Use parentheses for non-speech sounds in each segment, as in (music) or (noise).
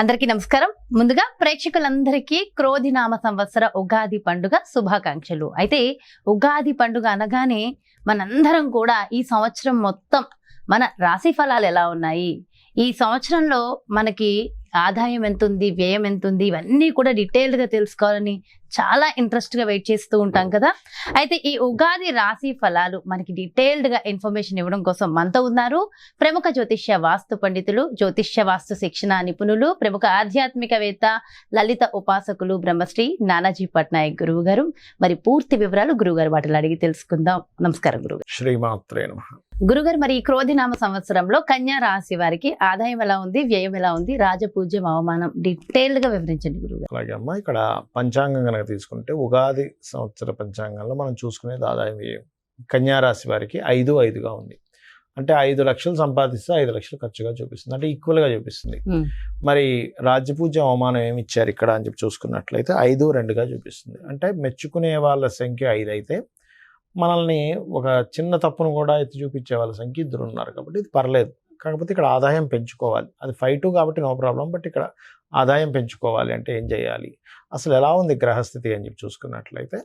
అందరికీ నమస్కారం. ముందుగా ప్రేక్షకులందరికీ క్రోధినామ సంవత్సర ఉగాది పండుగ శుభాకాంక్షలు. అయితే ఉగాది పండుగ అనగానే మనందరం కూడా ఈ సంవత్సరం మొత్తం మన రాశి ఫలాలు ఎలా ఉన్నాయి? ఈ సంవత్సరంలో మనకి ఆదాయం ఎంత ఉంది వ్యయం ఎంత ఉంది ఇవన్నీ కూడా డీటెయిల్డ్గా తెలుసుకోవాలని చాలా ఇంట్రెస్ట్గా వెయిట్ చేస్తూ ఉంటాం కదా. అయితే ఈ ఉగాది రాశి ఫలాలు మనకి డీటెయిల్డ్గా ఇన్ఫర్మేషన్ ఇవ్వడం కోసం మనతో ఉన్నారు ప్రముఖ జ్యోతిష్య వాస్తు పండితులు జ్యోతిష్య వాస్తు శిక్షణ నిపుణులు ప్రముఖ ఆధ్యాత్మికవేత్త లలిత ఉపాసకులు బ్రహ్మశ్రీ నానాజీ పట్నాయక్ గురువు గారు మరి పూర్తి వివరాలు గురువు గారు వాటిలో అడిగి తెలుసుకుందాం. నమస్కారం గురువు శ్రీమాత్రే నమ. గురుగారు మరి ఈ క్రోధినామ సంవత్సరంలో కన్యా రాశి వారికి ఆదాయం ఎలా ఉంది వ్యయం ఎలా ఉంది రాజపూజ్యం అవమానం డీటెయిల్డ్గా వివరించండి గురుగారు అలాగే అమ్మ ఇక్కడ పంచాంగం కనుక తీసుకుంటే ఉగాది సంవత్సర పంచాంగంలో మనం చూసుకునేది ఆదాయం వ్యయం కన్యా రాశి వారికి ఐదు ఐదుగా ఉంది. అంటే ఐదు లక్షలు సంపాదిస్తే ఐదు లక్షలు ఖర్చుగా చూపిస్తుంది. అంటే ఈక్వల్గా చూపిస్తుంది. మరి రాజ్యపూజ్యం అవమానం ఏమి ఇచ్చారు ఇక్కడ అని చెప్పి చూసుకున్నట్లయితే ఐదు రెండుగా చూపిస్తుంది. అంటే మెచ్చుకునే వాళ్ళ సంఖ్య ఐదు అయితే మనల్ని ఒక చిన్న తప్పును కూడా ఎత్తి చూపించే వాళ్ళ సంఖ్య ఇద్దరు ఉన్నారు కాబట్టి ఇది పర్లేదు. కాకపోతే ఇక్కడ ఆదాయం పెంచుకోవాలి. అది ఫైవ్ టూ కాబట్టి నో ప్రాబ్లం బట్ ఇక్కడ ఆదాయం పెంచుకోవాలి అంటే ఏం చేయాలి? అసలు ఎలా ఉంది గ్రహస్థితి అని చెప్పి చూసుకున్నట్లయితే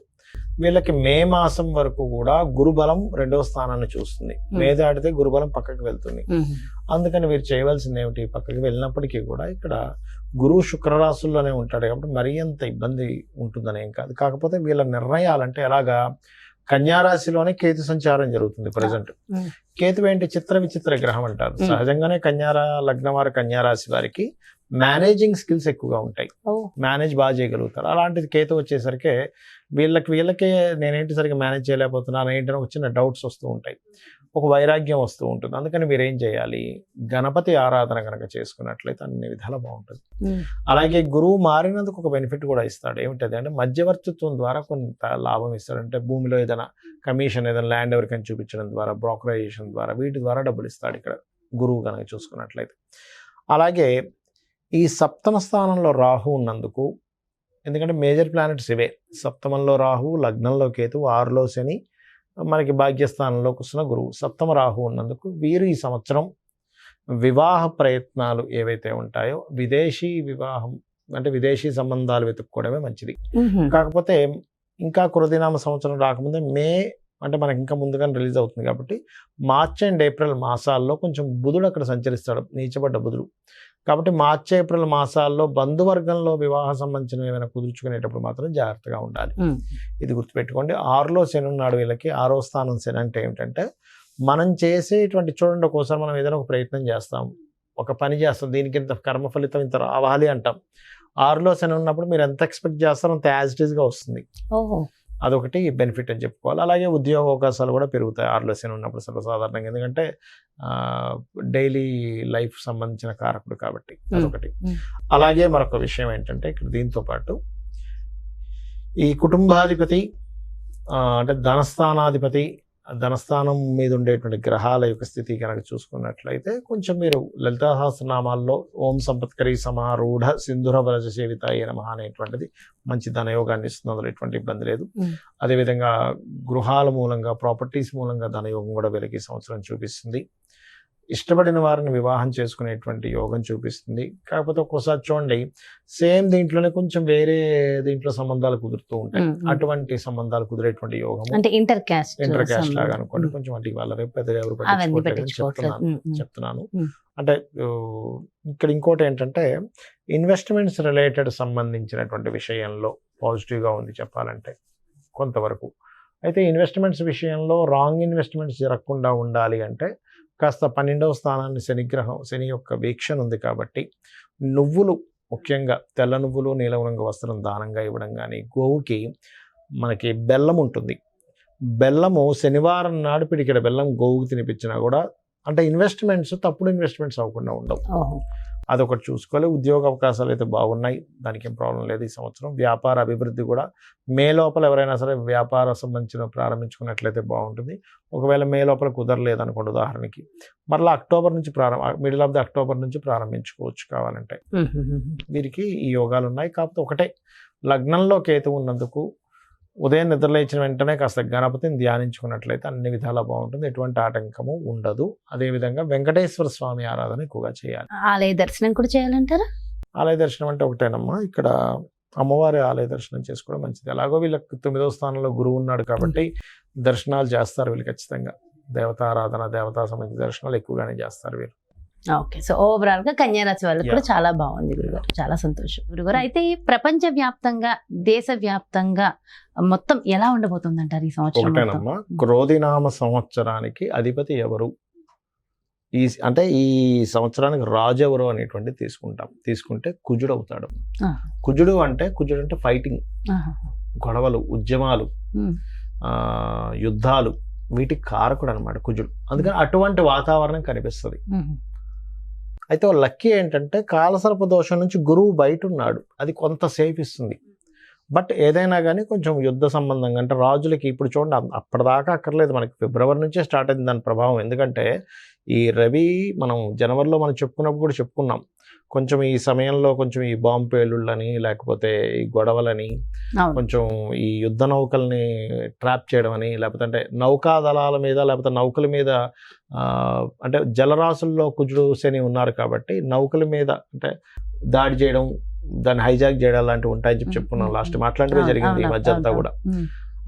వీళ్ళకి మే మాసం వరకు కూడా గురుబలం రెండవ స్థానాన్ని చూస్తుంది. మే దాటితే గురుబలం పక్కకి వెళ్తుంది. అందుకని వీరు చేయవలసింది ఏమిటి? పక్కకి వెళ్ళినప్పటికీ కూడా ఇక్కడ గురువు శుక్రరాశుల్లోనే ఉంటాడు కాబట్టి మరీ అంత ఇబ్బంది ఉంటుందని ఏం కాదు. కాకపోతే వీళ్ళ నిర్ణయాలంటే ఎలాగా? కన్యారాశిలోనే కేతు సంచారం జరుగుతుంది ప్రజెంట్. కేతు ఏంటి? చిత్ర విచిత్ర గ్రహం అంటారు. సహజంగానే కన్యారా లగ్నం వారు కన్యారాశి వారికి మేనేజింగ్ స్కిల్స్ ఎక్కువగా ఉంటాయి. మేనేజ్ బాగా చేయగలుగుతారు. అలాంటిది కేతు వచ్చేసరికి వీళ్ళకి వీళ్ళకే నేనేంటి సరిగ్గా మేనేజ్ చేయలేకపోతున్నాను ఏంటని ఒక చిన్న డౌట్స్ వస్తూ ఉంటాయి. ఒక వైరాగ్యం వస్తూ ఉంటుంది. అందుకని మీరు ఏం చేయాలి? గణపతి ఆరాధన కనుక చేసుకున్నట్లయితే అన్ని విధాలా బాగుంటుంది. అలాగే గురువు మారినందుకు ఒక బెనిఫిట్ కూడా ఇస్తాడు. ఏమిటది అంటే మధ్యవర్తిత్వం ద్వారా కొంత లాభం ఇస్తాడు. అంటే భూమిలో ఏదైనా కమిషన్ ఏదైనా ల్యాండ్ ఎవరికైనా చూపించడం ద్వారా బ్రోకరైజేషన్ ద్వారా వీటి ద్వారా డబ్బులు ఇస్తాడు ఇక్కడ గురువు కనుక చూసుకున్నట్లయితే. అలాగే ఈ సప్తమ స్థానంలో రాహు ఉన్నందుకు ఎందుకంటే మేజర్ ప్లానెట్స్ ఇవే. సప్తమంలో రాహు లగ్నంలో కేతు ఆరులో శని మనకి భాగ్యస్థానంలోకి వస్తున్న గురువు. సప్తమ రాహు ఉన్నందుకు వీరు ఈ సంవత్సరం వివాహ ప్రయత్నాలు ఏవైతే ఉంటాయో విదేశీ వివాహం అంటే విదేశీ సంబంధాలు వెతుక్కోవడమే మంచిది. కాకపోతే ఇంకా కృదినామ సంవత్సరం రాకముందే మే అంటే మనకి ఇంకా ముందుగానే రిలీజ్ అవుతుంది కాబట్టి మార్చ్ అండ్ ఏప్రిల్ మాసాల్లో కొంచెం బుధుడు అక్కడ సంచరిస్తాడు నీచబడ్డ బుధుడు. కాబట్టి మార్చ్ ఏప్రిల్ మాసాల్లో బంధువర్గంలో వివాహ సంబంధించిన ఏమైనా కుదుర్చుకునేటప్పుడు మాత్రం జాగ్రత్తగా ఉండాలి. ఇది గుర్తుపెట్టుకోండి. ఆరులో శని ఉన్నాడు వీళ్ళకి. ఆరో స్థానం శని అంటే ఏమిటంటే మనం చేసేటువంటి చూడండి ఒక్కోసారి మనం ఏదైనా ఒక ప్రయత్నం చేస్తాం. ఒక పని చేస్తాం. దీనికి ఇంత కర్మ ఫలితం ఇంత రావాలి అంటాం. ఆరులో శని ఉన్నప్పుడు మీరు ఎంత ఎక్స్పెక్ట్ చేస్తారో అంత యాజ్ ఇట్ ఈస్గా వస్తుంది. అదొకటి బెనిఫిట్ అని చెప్పుకోవాలి. అలాగే ఉద్యోగ అవకాశాలు కూడా పెరుగుతాయి. ఆరులో శని ఉన్నప్పుడు సర్వసాధారణంగా. ఎందుకంటే డైలీ లైఫ్ సంబంధించిన కారకుడు కాబట్టి అదొకటి. అలాగే మరొక విషయం ఏంటంటే ఇక్కడ దీంతో పాటు ఈ కుటుంబాధిపతి అంటే ధనస్థానాధిపతి ధనస్థానం మీద ఉండేటువంటి గ్రహాల యొక్క స్థితి కనుక చూసుకున్నట్లయితే కొంచెం మీరు లలితా సహస్రనామాల్లో ఓం సంపత్కరి సమారూఢ సింధుర వరజ సేవిత నమ అనేటువంటిది మంచి ధనయోగాన్ని ఇస్తుంది. అందులో ఎటువంటి ఇబ్బంది లేదు. అదేవిధంగా గృహాల మూలంగా ప్రాపర్టీస్ మూలంగా ధనయోగం కూడా ఈ సంవత్సరం చూపిస్తుంది. ఇష్టపడిన వారిని వివాహం చేసుకునేటువంటి యోగం చూపిస్తుంది. కాకపోతే ఒక్కోసారి చూడండి సేమ్ దీంట్లోనే కొంచెం వేరే దీంట్లో సంబంధాలు కుదురుతూ ఉంటాయి. అటువంటి సంబంధాలు కుదిరేటువంటి యోగం అంటే ఇంటర్ క్యాస్ట్ ఇంటర్ క్యాస్ట్ లాగా అనుకోండి. కొంచెం అంటే వాళ్ళ రేపు పెద్దగా ఎవరు చెప్తున్నాను. చెప్తున్నాను. అంటే ఇక్కడ ఇంకోటి ఏంటంటే ఇన్వెస్ట్మెంట్స్ రిలేటెడ్ సంబంధించినటువంటి విషయంలో పాజిటివ్గా ఉంది చెప్పాలంటే కొంతవరకు. అయితే ఇన్వెస్ట్మెంట్స్ విషయంలో రాంగ్ ఇన్వెస్ట్మెంట్స్ జరగకుండా ఉండాలి అంటే కాస్త పన్నెండవ స్థానాన్ని శనిగ్రహం శని యొక్క వీక్షణ ఉంది కాబట్టి నువ్వులు ముఖ్యంగా తెల్ల నువ్వులు నీలం రంగు వస్త్రం దానంగా ఇవ్వడం కానీ గోవుకి మనకి బెల్లం ఉంటుంది. బెల్లము శనివారం నాడు పిడికిడ బెల్లం గోవుకి తినిపించినా కూడా అంటే ఇన్వెస్ట్మెంట్స్ తప్పుడు ఇన్వెస్ట్మెంట్స్ అవ్వకుండా ఉండవు. అదొకటి చూసుకోవాలి. ఉద్యోగ అవకాశాలు అయితే బాగున్నాయి. దానికి ఏం ప్రాబ్లం లేదు ఈ సంవత్సరం. వ్యాపార అభివృద్ధి కూడా మే లోపల ఎవరైనా సరే వ్యాపార సంబంధించిన ప్రారంభించుకున్నట్లయితే బాగుంటుంది. ఒకవేళ మే లోపల కుదరలేదు అనుకోండి ఉదాహరణకి. మరలా అక్టోబర్ నుంచి ప్రారంభ మిడిల్ ఆఫ్ ది అక్టోబర్ నుంచి ప్రారంభించుకోవచ్చు కావాలంటే. వీరికి ఈ యోగాలు ఉన్నాయి. కాకపోతే ఒకటే లగ్నంలో కేతు ఉన్నందుకు ఉదయం నిద్రలేచిన వెంటనే కాస్త గణపతిని ధ్యానించుకున్నట్లయితే అన్ని విధాలా బాగుంటుంది. ఎటువంటి ఆటంకము ఉండదు. అదేవిధంగా వెంకటేశ్వర స్వామి ఆరాధన ఎక్కువగా చేయాలి. ఆలయ దర్శనం కూడా చేయాలంటారా? ఆలయ దర్శనం అంటే ఒకటేనమ్మా. ఇక్కడ అమ్మవారి ఆలయ దర్శనం చేసుకోవడం మంచిది. ఎలాగో వీళ్ళకి తొమ్మిదవ స్థానంలో గురువు ఉన్నాడు కాబట్టి దర్శనాలు చేస్తారు వీళ్ళు ఖచ్చితంగా. దేవతారాధన దేవతా సంబంధించిన దర్శనాలు ఎక్కువగానే చేస్తారు వీళ్ళు. ఓకే. సో ఓవరాల్గా కన్యారాశి వాళ్ళకి కూడా. చాలా బాగుంది గురుగారు. చాలా సంతోషం. గురుగారు అయితే ప్రపంచ వ్యాప్తంగా దేశ వ్యాప్తంగా మొత్తం ఎలా ఉండబోతుంది అంటారు ఈ సంవత్సరం క్రోధినామ సంవత్సరానికి అధిపతి ఎవరు? ఈ అంటే ఈ సంవత్సరానికి రాజు ఎవరు అనేటువంటి తీసుకుంటాం. తీసుకుంటే కుజుడు అవుతాడు. కుజుడు అంటే కుజుడు అంటే ఫైటింగ్. గొడవలు ఉద్యమాలు యుద్ధాలు వీటికి కారకుడు అనమాట కుజుడు. అందుకని అటువంటి వాతావరణం కనిపిస్తుంది. అయితే లక్కీ ఏంటంటే కాలసర్ప దోషం నుంచి గురువు బయట ఉన్నాడు అది కొంత సేఫ్ ఇస్తుంది. బట్ ఏదైనా కానీ కొంచెం యుద్ధ సంబంధంగా అంటే రాజులకి ఇప్పుడు చూడండి అప్- అప్పటిదాకా అక్కర్లేదు. మనకి ఫిబ్రవరి నుంచే స్టార్ట్ అయింది దాని ప్రభావం. ఎందుకంటే ఈ రవి మనం జనవరిలో మనం చెప్పుకున్నప్పుడు కూడా చెప్పుకున్నాం. కొంచెం ఈ సమయంలో కొంచెం ఈ బాంబు పేలుళ్ళని లేకపోతే ఈ గొడవలని కొంచెం ఈ యుద్ధ నౌకల్ని ట్రాప్ చేయడం అని లేకపోతే అంటే నౌకా దళాల మీద లేకపోతే నౌకల మీద అంటే జలరాశుల్లో కుజుడు శని ఉన్నారు కాబట్టి నౌకల మీద అంటే దాడి చేయడం దాన్ని హైజాక్ చేయడం లాంటివి ఉంటాయని చెప్పి చెప్పుకున్నాం లాస్ట్ అవును, జరిగింది ఈ మధ్య అంతా కూడా.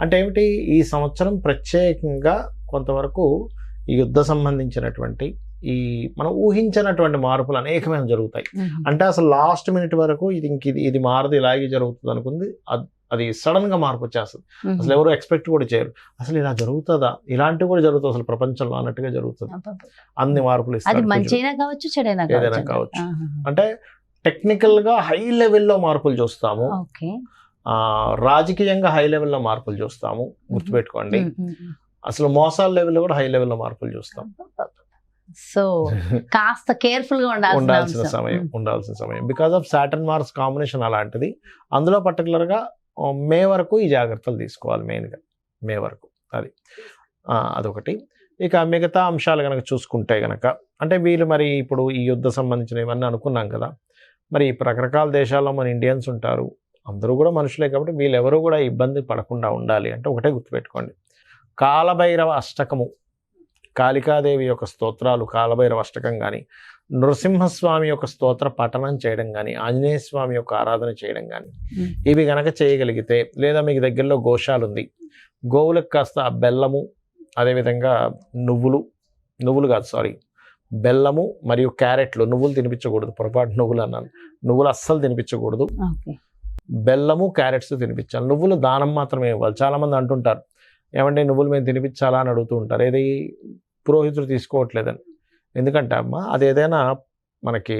అంటే ఏమిటి? ఈ సంవత్సరం ప్రత్యేకంగా కొంతవరకు ఈ యుద్ధ సంబంధించినటువంటి ఈ మనం ఊహించినటువంటి మార్పులు అనేకమైన జరుగుతాయి. అంటే అసలు లాస్ట్ మినిట్ వరకు ఇది ఇంక ఇది ఇది మారదు ఇలాగే జరుగుతుంది అనుకుంది అద్- సడన్గా మార్పు వచ్చేస్తుంది. అసలు ఎవరు ఎక్స్పెక్ట్ కూడా చేయరు. అసలు ఇలా జరుగుతుందా? ఇలాంటివి కూడా జరుగుతుంది అసలు ప్రపంచంలో అన్నట్టుగా జరుగుతుంది. అన్ని మార్పులు ఏదైనా కావచ్చు. అంటే టెక్నికల్గా హై లెవెల్లో మార్పులు చూస్తాము. రాజకీయంగా హై లెవెల్లో మార్పులు చూస్తాము. గుర్తుపెట్టుకోండి. అసలు మోసాల లెవెల్లో కూడా హై లెవెల్లో మార్పులు చూస్తాం. సో కాస్త కేర్ఫుల్గా ఉండాల్సిన. సమయం. ఉండాల్సిన సమయం. Because of Saturn Mars combination అలాంటిది అందులో particular గా మే వరకు ఈ జాగ్రత్తలు తీసుకోవాలి main గా. మే వరకు అది. అదొకటి. ఇక మిగతా అంశాలు కనుక చూసుకుంటే గనక అంటే వీళ్ళు మరి ఇప్పుడు ఈ యుద్ధ సంబంధించిన ఇవన్నీ అనుకున్నాం కదా మరి రకరకాల దేశాల్లో మన ఇండియన్స్ ఉంటారు అందరూ కూడా మనుషులే కాబట్టి వీళ్ళెవరూ కూడా ఇబ్బంది పడకుండా ఉండాలి అంటే ఒకటే గుర్తుపెట్టుకోండి కాలభైరవ అష్టకము కాళికాదేవి యొక్క స్తోత్రాలు కాలభైరవ అష్టకం కానీ నృసింహస్వామి యొక్క స్తోత్ర పఠనం చేయడం కానీ ఆంజనేయ స్వామి యొక్క ఆరాధన చేయడం కానీ. ఇవి గనక చేయగలిగితే లేదా మీకు దగ్గరలో గోశాల ఉంది గోవులకు కాస్త ఆ బెల్లము అదేవిధంగా నువ్వులు నువ్వులు కాదు సారీ బెల్లము మరియు క్యారెట్లు నువ్వులు తినిపించకూడదు పొరపాటు నువ్వులు అన్నాను. నువ్వులు అస్సలు తినిపించకూడదు. బెల్లము క్యారెట్స్ తినిపించాలి. నువ్వులు దానం మాత్రమే ఇవ్వాలి. చాలా మంది అంటుంటారు ఏమంటే నువ్వులు మేము తినిపించాలా? అని అడుగుతూ ఉంటారు. ఏది పురోహితుడు తీసుకోవట్లేదని. ఎందుకంటే అమ్మ అది ఏదైనా మనకి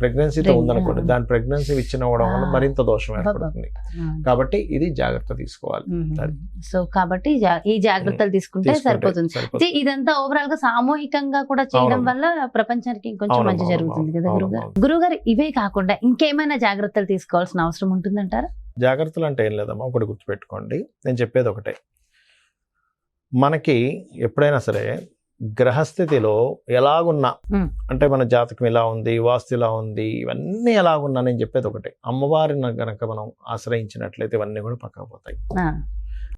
ప్రెగ్నెన్సీతో ఉందనుకోండి. దాని ప్రెగ్నెన్సీ అవ్వడం వల్ల. మరింత దోషం ఏర్పడుతుంది కాబట్టి ఇది జాగ్రత్త తీసుకోవాలి. సో కాబట్టి ఈ జాగ్రత్తలు తీసుకుంటే సరిపోతుంది ఇదంతా ఓవరాల్గా సామూహికంగా కూడా చేయడం. వల్ల ప్రపంచానికి ఇంకొంచెం మంచి జరుగుతుంది కదా గురుగారు. గురుగారు ఇవే కాకుండా ఇంకేమైనా జాగ్రత్తలు తీసుకోవాల్సిన అవసరం ఉంటుందంటారా జాగ్రత్తలు అంటే ఏం లేదమ్మా ఒకటి గుర్తుపెట్టుకోండి నేను చెప్పేది ఒకటే మనకి ఎప్పుడైనా సరే గ్రహస్థితిలో ఎలాగున్నా. అంటే మన జాతకం ఇలా ఉంది వాస్తు ఇలా ఉంది ఇవన్నీ ఎలాగున్నా నేను చెప్పేది ఒకటే. అమ్మవారిని గనక మనం ఆశ్రయించినట్లయితే ఇవన్నీ కూడా పక్కకు పోతాయి.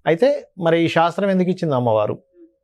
అయితే మరి ఈ శాస్త్రం ఎందుకు ఇచ్చింది అమ్మవారు?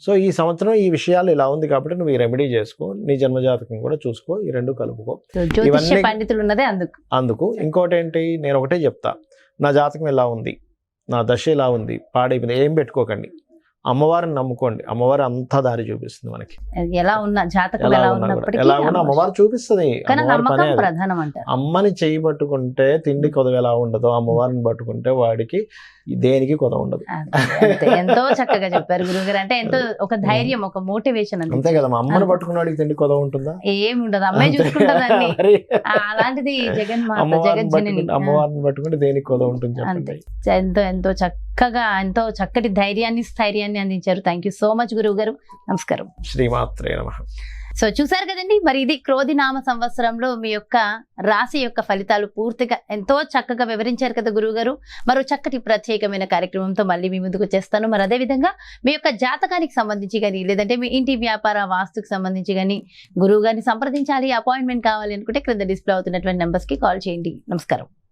సో ఈ సంవత్సరం ఈ విషయాలు ఇలా ఉంది కాబట్టి నువ్వు ఈ రెమెడీ చేసుకో నీ జన్మజాతకం కూడా చూసుకో ఈ రెండు కలుపుకో. ఇవన్నీ- పండితులు ఉన్నదే అందుకు. అందుకు. ఇంకోటి ఏంటి నేను ఒకటే చెప్తా. నా జాతకం ఎలా ఉంది? నా దశ ఎలా ఉంది? పాడైపోయింది. ఏం పెట్టుకోకండి. అమ్మవారిని నమ్ముకోండి. అమ్మవారు అంతా దారి చూపిస్తుంది మనకి. ఎలా ఉన్న జాతకం ఎలా ఎలా ఉన్నా అమ్మవారు చూపిస్తుంది. అమ్మని చేయి పట్టుకుంటే తిండి కొదవ ఎలా ఉండదో అమ్మవారిని పట్టుకుంటే వాడికి దేనికి కొదవ ఉండదు. ఎంతో చక్కగా చెప్పారు గురుగారు అంటే ఎంతో (laughs) ఒక ధైర్యం ఒక మోటివేషన్ అంతే కదా అమ్మని అంతే. పట్టుకున్న వాడికి తిండి కొదవ ఉంటుందా? ఏమి ఉండదు. అమ్మాయి చూసుకుంటదండి. (laughs) అలాంటిది జగజ్జనని. పట్టుకుంటే అమ్మవారిని పట్టుకుంటే దేనికి కొదవ ఉంటుంది ఎంతో ఎంతో చక్కగా ఎంతో చక్కటి ధైర్యాన్ని స్థైర్యాన్ని అందించారు. థ్యాంక్ యూ సో మచ్ గురువు గారు నమస్కారం. శ్రీమాత్రే నమ. సో చూసారు కదండి మరి ఇది క్రోధి నామ సంవత్సరంలో మీ యొక్క రాశి యొక్క ఫలితాలు పూర్తిగా ఎంతో చక్కగా వివరించారు కదా గురువు గారు మరో చక్కటి ప్రత్యేకమైన కార్యక్రమంతో మళ్ళీ మీ ముందుకు వచ్చేస్తాను. మరి అదే విధంగా మీ యొక్క జాతకానికి సంబంధించి కానీ లేదంటే మీ ఇంటి వ్యాపార వాస్తుకు సంబంధించి కానీ గురువు గారిని సంప్రదించాలి అపాయింట్మెంట్ కావాలి అనుకుంటే క్రింద డిస్ప్లే అవుతున్నటువంటి numbers కి కాల్ చేయండి. నమస్కారం.